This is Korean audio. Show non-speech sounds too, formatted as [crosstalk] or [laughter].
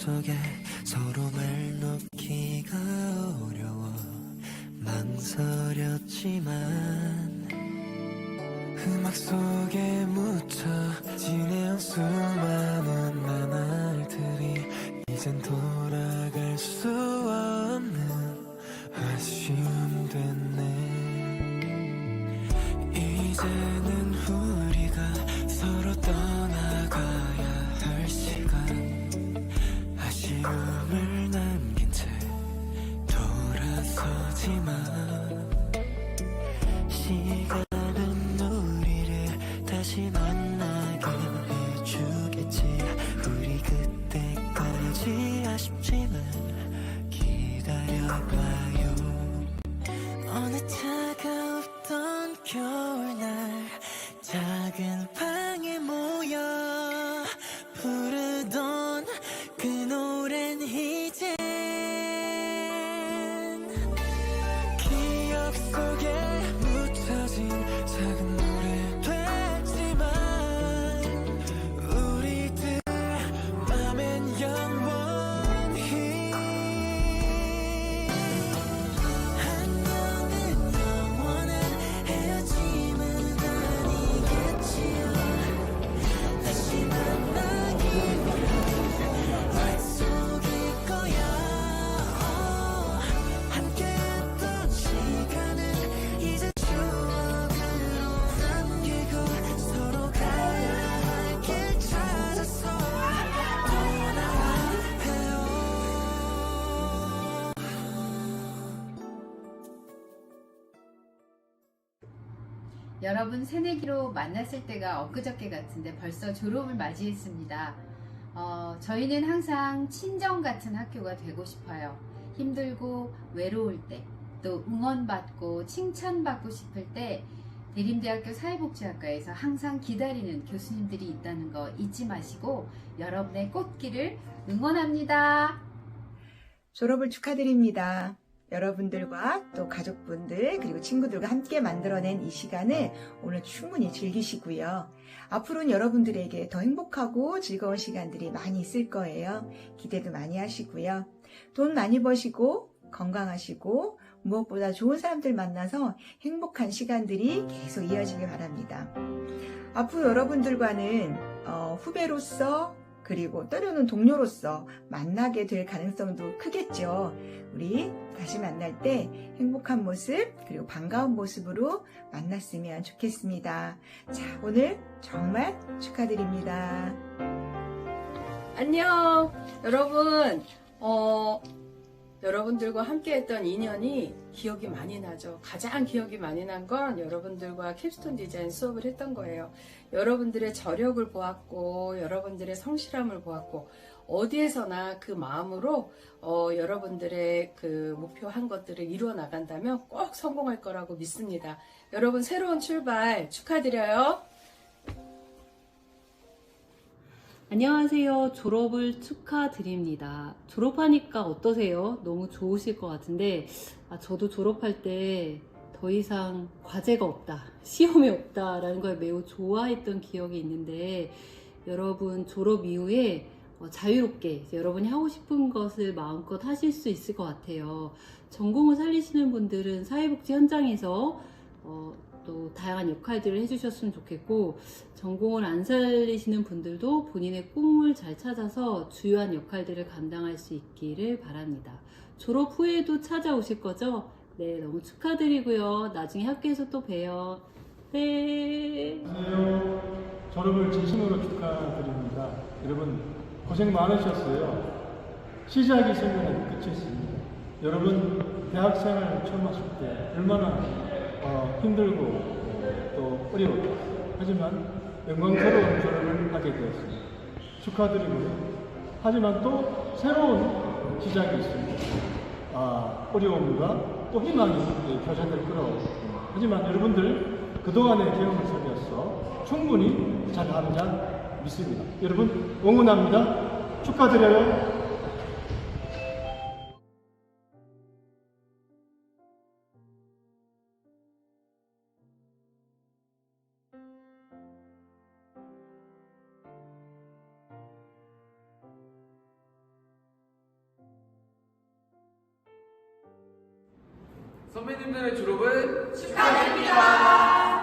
속에 서로 말 놓기가 어려워 망설였지만 음악 속에 묻혀 지내온 수많은 나날들이 이젠 돌아갈 수 없는 아쉬움 됐 여러분 새내기로 만났을 때가 엊그저께 같은데 벌써 졸업을 맞이했습니다. 어, 저희는 항상 친정 같은 학교가 되고 싶어요. 힘들고 외로울 때, 또 응원받고 칭찬받고 싶을 때 대림대학교 사회복지학과에서 항상 기다리는 교수님들이 있다는 거 잊지 마시고 여러분의 꽃길을 응원합니다. 졸업을 축하드립니다. 여러분들과 또 가족분들 그리고 친구들과 함께 만들어낸 이 시간을 오늘 충분히 즐기시고요. 앞으로는 여러분들에게 더 행복하고 즐거운 시간들이 많이 있을 거예요. 기대도 많이 하시고요. 돈 많이 버시고 건강하시고 무엇보다 좋은 사람들 만나서 행복한 시간들이 계속 이어지길 바랍니다. 앞으로 여러분들과는 어, 후배로서 그리고 때로는 동료로서 만나게 될 가능성도 크겠죠. 우리 다시 만날 때 행복한 모습 그리고 반가운 모습으로 만났으면 좋겠습니다. 자, 오늘 정말 축하드립니다. 안녕, 여러분. 어, 여러분들과 함께했던 인연이 기억이 많이 나죠. 가장 기억이 많이 난 건 여러분들과 캡스톤 디자인 수업을 했던 거예요. 여러분들의 저력을 보았고, 여러분들의 성실함을 보았고, 어디에서나 그 마음으로 어, 여러분들의 그 목표한 것들을 이루어 나간다면 꼭 성공할 거라고 믿습니다. 여러분 새로운 출발 축하드려요. 안녕하세요. 졸업을 축하드립니다. 졸업하니까 어떠세요? 너무 좋으실 것 같은데, 아, 저도 졸업할 때 더 이상 과제가 없다, [laughs] 시험이 없다라는 걸 매우 좋아했던 기억이 있는데, 여러분 졸업 이후에 어, 자유롭게 여러분이 하고 싶은 것을 마음껏 하실 수 있을 것 같아요. 전공을 살리시는 분들은 사회복지 현장에서 어, 또 다양한 역할들을 해주셨으면 좋겠고, 전공을 안 살리시는 분들도 본인의 꿈을 잘 찾아서 주요한 역할들을 감당할 수 있기를 바랍니다. 졸업 후에도 찾아오실 거죠? 네, 너무 축하드리고요. 나중에 학교에서 또 봬요. 네. 안녕하세요. 졸업을 진심으로 축하드립니다. 여러분 고생 많으셨어요. 시작이 있으면 끝이 있습니다. 여러분 대학생을 처음 하실 때 얼마나 어, 힘들고 또 어려웠죠. 하지만 영광스러운 졸업을 하게 되었습니다. 축하드리고요. 하지만 또 새로운 시작이 있습니다. 아, 어려움과 또 희망이 교사들 끌어오고 하지만 여러분들 그동안의 경험을 살려서 충분히 잘하리라 믿습니다. 여러분 응원합니다. 축하드려요. 선배님들의 졸업을 축하드립니다.